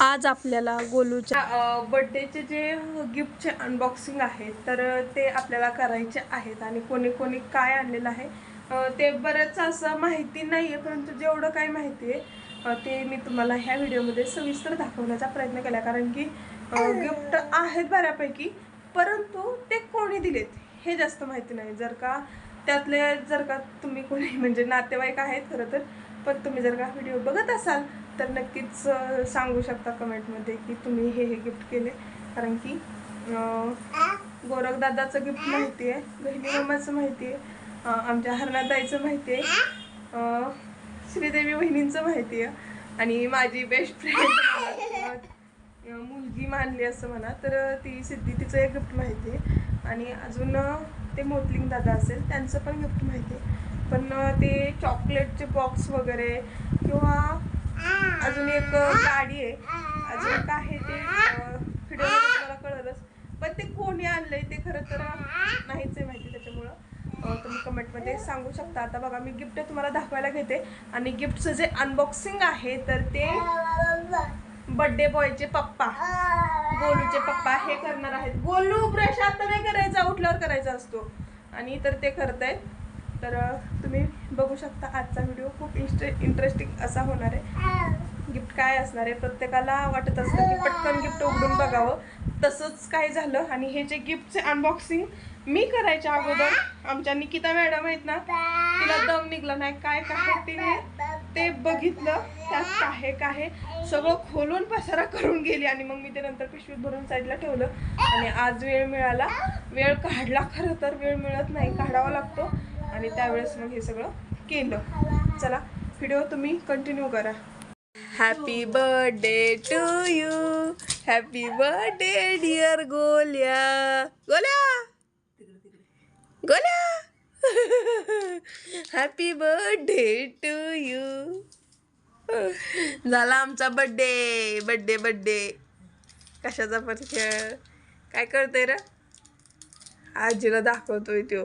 आज आपल्याला गोलूच्या बर्थडेचे जे गिफ्टचे अनबॉक्सिंग आहेत तर ते आपल्याला करायचे आहेत आणि कोणी कोणी काय आणलेलं आहे ते बरंच असं माहिती नाही आहे परंतु जेवढं काही माहिती आहे ते मी तुम्हाला ह्या व्हिडिओमध्ये सविस्तर दाखवण्याचा प्रयत्न केला. कारण की गिफ्ट आहेत बऱ्यापैकी परंतु ते कोणी दिलेत हे जास्त माहिती नाही. जर का त्यातले जर का तुम्ही कोणी म्हणजे नातेवाईक आहेत खरं तर पण तुम्ही जर का व्हिडिओ बघत असाल तर नक्कीच सांगू शकता कमेंटमध्ये की तुम्ही हे हे गिफ्ट केले. कारण की गोरखदादाचं गिफ्ट माहिती आहे बहिणी मामाचं माहिती आहे आमच्या हरणाताईचं माहिती आहे श्रीदेवी बहिणींचं माहिती आहे आणि माझी बेस्ट फ्रेंड मुलगी मानली असं म्हणा तर ती सिद्धी तिचं एक गिफ्ट माहिती आहे आणि अजून ते मोतलिंग दादा असेल त्यांचं पण गिफ्ट माहिती आहे पण ते चॉकलेटचे बॉक्स वगैरे किंवा अजून एक गाडी आहे. अजून एक आहे ते व्हिडिओमध्ये तुम्हाला कळलंच. पण ते कोणी आणलंय ते खरं तर नाहीच आहे माहिती त्याच्यामुळं. तुम्ही कमेंटमध्ये सांगू शकता. आता बघा मी गिफ्ट तुम्हाला दाखवायला घेते. आणि गिफ्टचं जे अनबॉक्सिंग आहे तर ते बड्डे बॉयचे पप्पा गोलूचे पप्पा हे करणार आहेत. गोलू ब्रश आता नाही करायचा. उठल्यावर करायचा असतो. आणि तर ते करतायत. तर बघू शकता आजचा व्हिडिओ खूप इंस्ट्रे इंटरेस्टिंग असा होणार आहे. गिफ्ट काय असणार आहे? प्रत्येकाला वाटत असतं की पटकन गिफ्ट उघडून बघावं. तसंच काय झालं आणि हे जे गिफ्टचे अनबॉक्सिंग मी करायच्या अगोदर आमच्या निकिता मॅडम आहेत ना तिला दम निघला नाही. काय काय तिने ते बघितलं. त्यात काय काय सगळं खोलून पसारा करून गेली आणि मग मी ते नंतर पिशवीत भरून साईडला ठेवलं. आणि आज वेळ मिळाला. वेळ काढला खरं तर वेळ मिळत नाही. काढावा लागतो. आणि त्यावेळेस मग हे सगळं केलं. चला व्हिडिओ तुम्ही कंटिन्यू करा. Happy birthday to you happy birthday dear Golya Golya Golya happy birthday to you झाला आमचा बड्डे बड्डे बड्डे कशाचा पण खेळ काय करतोय र? आजीला दाखवतोय तो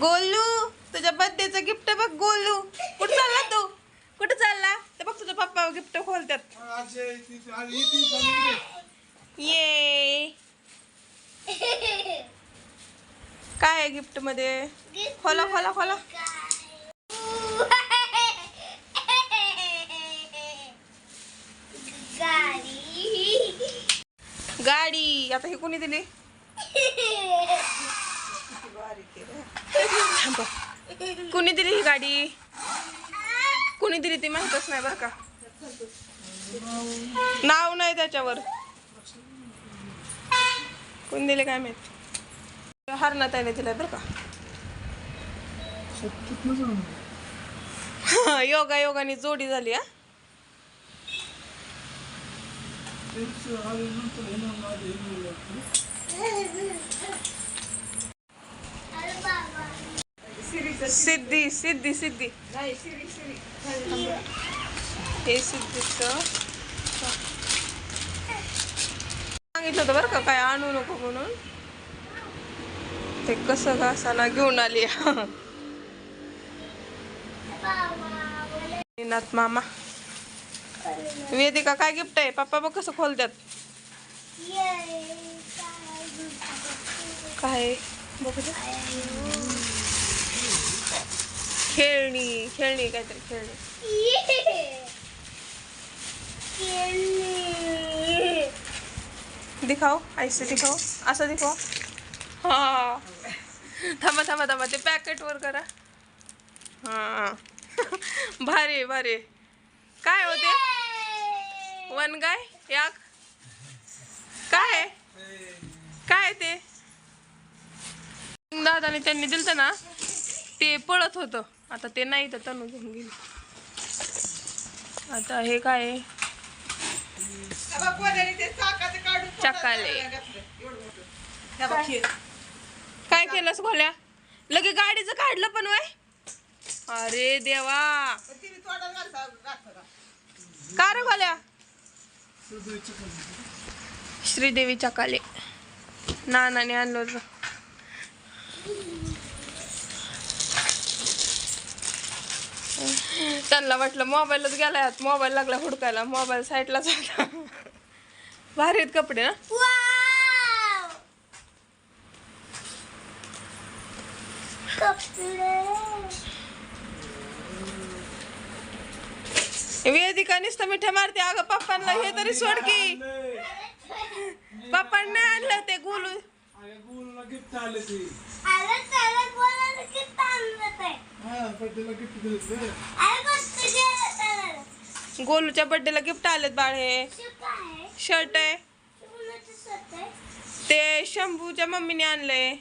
गोलू तुझ्या बर्थडेचं गिफ्ट बघ गोलू. कुठं चालला तू? कुठं चालला? ते बघ तुझा पप्पा गिफ्ट खोलतात ये. काय आहे गिफ्टमध्ये? खोला खोला खोला. गाडी. आता ही कोणी दिली थांबा. कुणी दिली ही गाडी. कुणी दिली ती माहीतच नाही बरं का. नाव नाही त्याच्यावर. कोण दिले काय माहीत. हरणात आहे दिलाय बरं का. योगा योगाने जोडी झाली हा. सिद्धी सिद्धी सिद्धी. हे सिद्धीचं सांगितलं होतं बरं का काय आणू नको म्हणून. ते कसं घासाना घेऊन आली. नाथ मामा. वेदिका काय गिफ्ट आहे? पप्पा बघ कसं खोलतात काय? बघू खेळणी खेळणी काहीतरी खेळणी. दिखाओ ऐसे दिखाओ. असं दिखाओ. हा. थांबा थांबा थांबा. ते पॅकेट वर करा. हा. भारी भारी. काय होते वन गाय याक काय? काय आहे ते? दादाने त्यांनी दिलं ना? ते पळत होतं. आता ते नाही तर तनू घेऊन गेली. आता हे काय चकाले. काय केलंस खोल्या लगे गाडीचं काढलं पण वय? अरे देवा. का रे खोल्या श्रीदेवी चकाले. नानाने आणलं होतं. त्यांना वाटलं मोबाईलच गेलाय मोबाईल लागला हुडकायला मोबाईल साईडलाच होता भारी आहेत कपडे ना वेदिका नुसतं मिठ्या मारते. अगं पप्पांना हे तरी सोड की. पप्पांनी आणलं ते गोलू. हा गोलूच्या बर्थडेला गिफ्ट आलेत बाळ हे. शर्ट आहे? ते शंभूच्या मम्मीने आणलंय.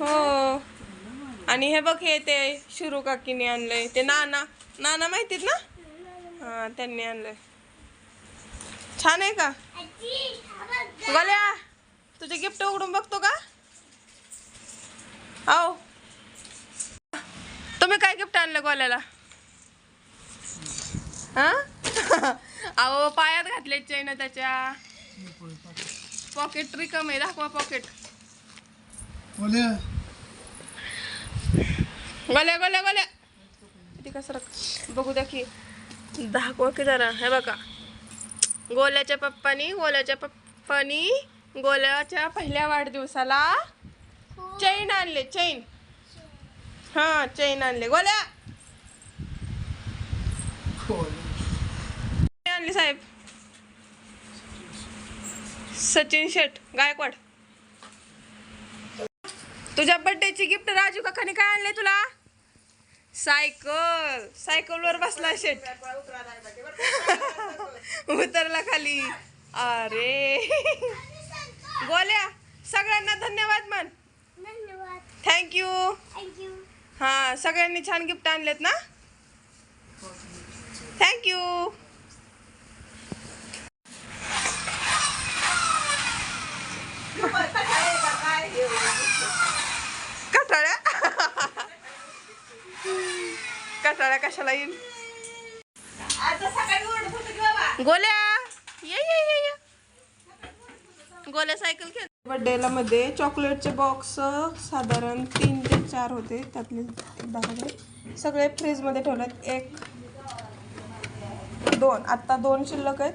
हो. आणि हे बघ हे ते शिरू काकीने आणलंय. ते नाना नाना माहितीत ना? हा त्यांनी आणलंय. छान आहे का? गोल्या. तुझे गिफ्ट उघडून बघतो का? आओ. तुम्ही काय गिफ्ट आणलं गोल्याला? हा? अहो पायात घातले चैन त्याच्या. पॉकेट रिकम आहे दाखवा पॉकेट गोल्या. गोल्या गोल्या किती कसं बघू द्या की. दाखवा की जरा. हे बघा. गोल्याच्या पप्पानी गोल्याच्या पप्पानी गोल्याच्या पहिल्या वाढदिवसाला चैन आणले चैन. हा चैन आणले. गोल्या. आणली साहेब. सचिन शेठ गायकवाड. तुझ्या बर्थडेची गिफ्ट राजू काकाने काय आणले तुला? सायकल. सायकलवर बसला शेठ. उतरला खाली. अरे. गोल्या सगळ्यांना धन्यवाद मान थँक्यू हा सगळ्यांनी छान गिफ्ट आणलेत ना? थँक्यू कटाळ्या? कटाळ्या कशाला येईल? गोल्या ये ये ये. गोल्या सायकल खेळ. बर्थडेला मध्ये चॉकलेटचे बॉक्स साधारण तीन ते चार होते. त्यातले दाखवले सगळे फ्रीजमध्ये ठेवलेत. एक दोन. आत्ता दोन शिल्लक आहेत.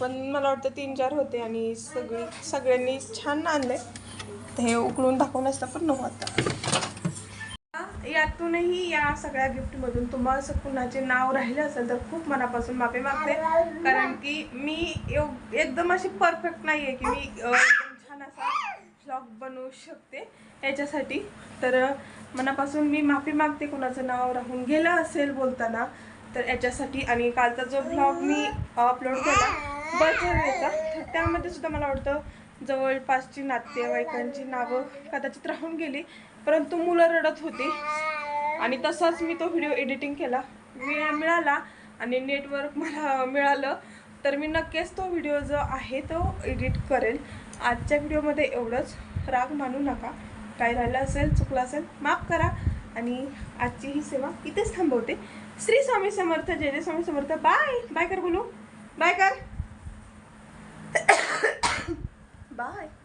पण मला वाटतं तीन चार होते आणि सगळी सगळ्यांनी छान आणले. ते हे उकळून दाखवून असतं पण नको आता यातूनही या सगळ्या गिफ्टमधून तुम्हाला असं कुणाचे नाव राहिले असेल तर खूप मनापासून माफी मागते. कारण की मी एव- एकदम अशी परफेक्ट नाही आहे की मी एकदम छान असा ब्लॉग बनवू शकते याच्यासाठी. तर मनापासून मी माफी मागते कुणाचं नाव राहून गेलं असेल बोलताना तर याच्यासाठी. आणि कालचा जो ब्लॉग मी अपलोड केला बर्थडेचा तर त्यामध्ये सुद्धा मला वाटतं जवळपासची नातेवाईकांची नावं कदाचित राहून गेली. परंतु मुलं रडत होती. आणि तसाच मी तो व्हिडिओ एडिटिंग केला. वेळ मिळाला आणि नेटवर्क मला मिळालं. तर मी नक्कीच तो व्हिडिओ जो आहे तो एडिट करेल. आजच्या व्हिडिओमध्ये एवढंच. राग मानू नका. काय राहिलं असेल चुकलं असेल माफ करा. आणि आजची ही सेवा इथेच थांबवते. श्री स्वामी समर्थ जय जय स्वामी समर्थ. बाय बाय कर बोलू. बाय कर. बाय